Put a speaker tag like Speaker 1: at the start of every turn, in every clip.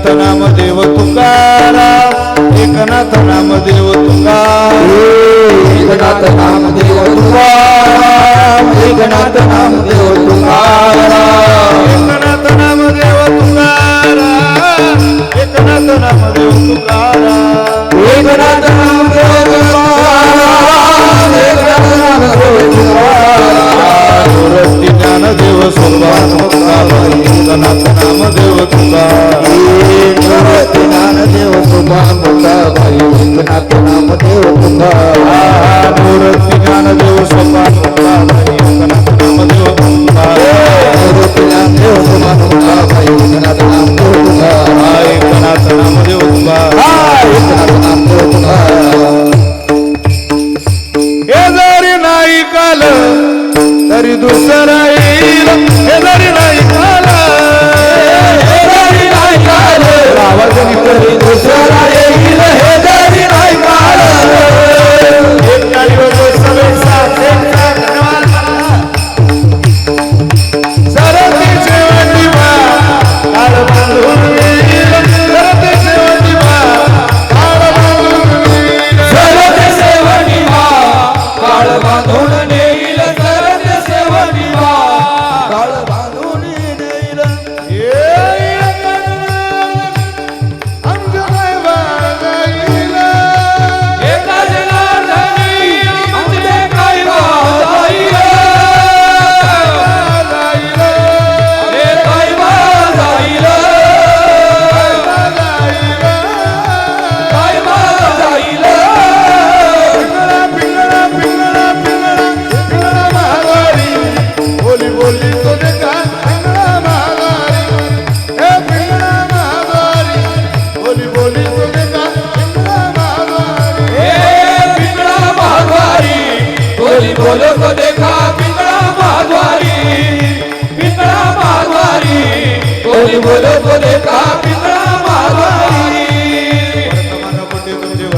Speaker 1: एकनाथ नाम देव तुकारा.
Speaker 2: एकनाथ नाम देव तुकाराम
Speaker 1: एकनाथ नाम देव तुकाराम
Speaker 2: एकनाथ
Speaker 1: नाम देव तुकारा. एकनाथ
Speaker 2: नाम देव तुकाराम एकनाथ
Speaker 1: नाम देव तुकाराम
Speaker 2: एकनाथ
Speaker 1: नाम देव तुकाराम
Speaker 2: एकनाथ
Speaker 1: नाम देव तुकाराम ज्ञान देव सोमवार
Speaker 2: एकनाथ Bye.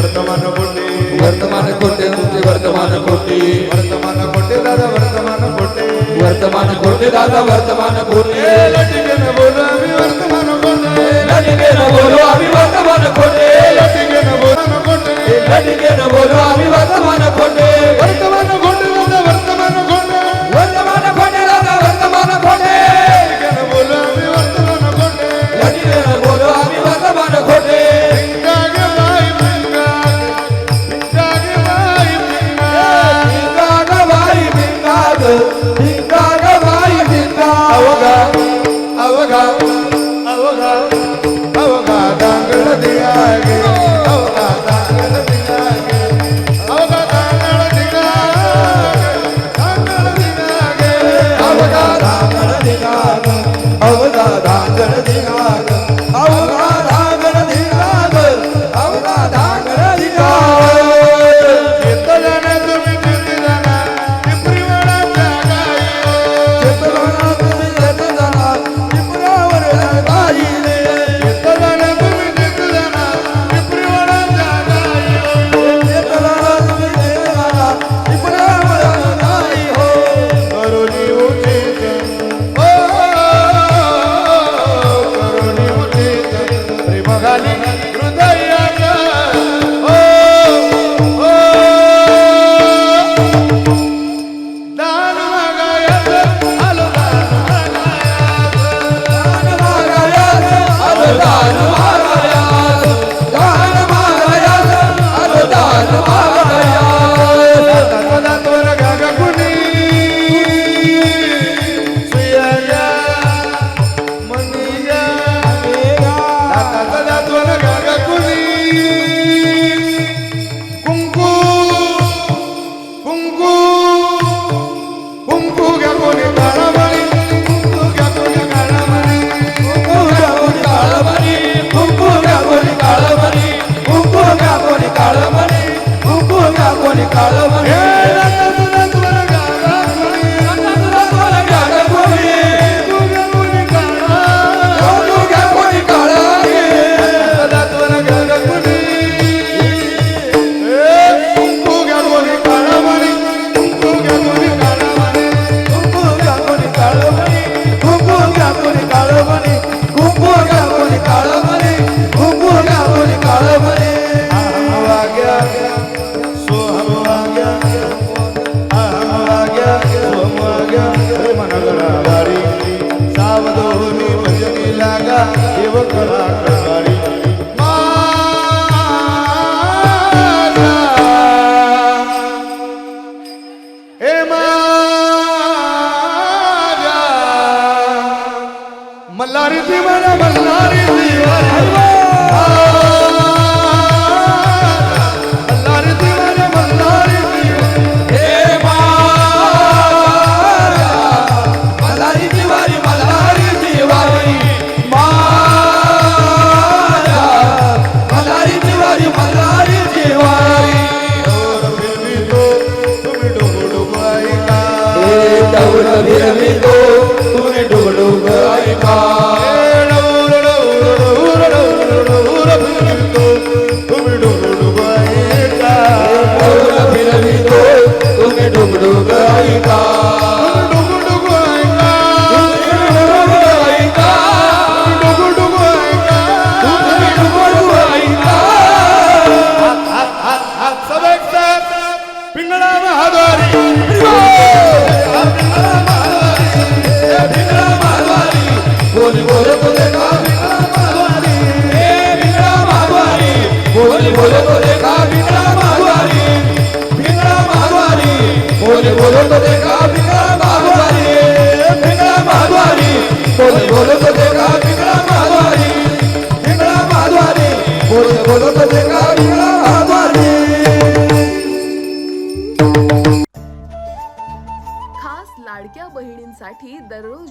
Speaker 2: વર્તમાન ખોટે વર્તમાન ખોટે
Speaker 1: ઊંચે વર્તમાન ખોટે વર્તમાન ખોટે દાદા વર્તમાન
Speaker 2: ખોટે વર્તમાન ખોટે દાદા વર્તમાન ખોટે લટીને
Speaker 1: બોલો આવી વર્તમાન ખોટે લટીને બોલો આવી વર્તમાન ખોટે લટીને બોલો બોલો આવી मल्हारी ती मला मल्हारी मल्हारी।
Speaker 2: vida, vida. बोलो तो देखा
Speaker 3: बिगड़ा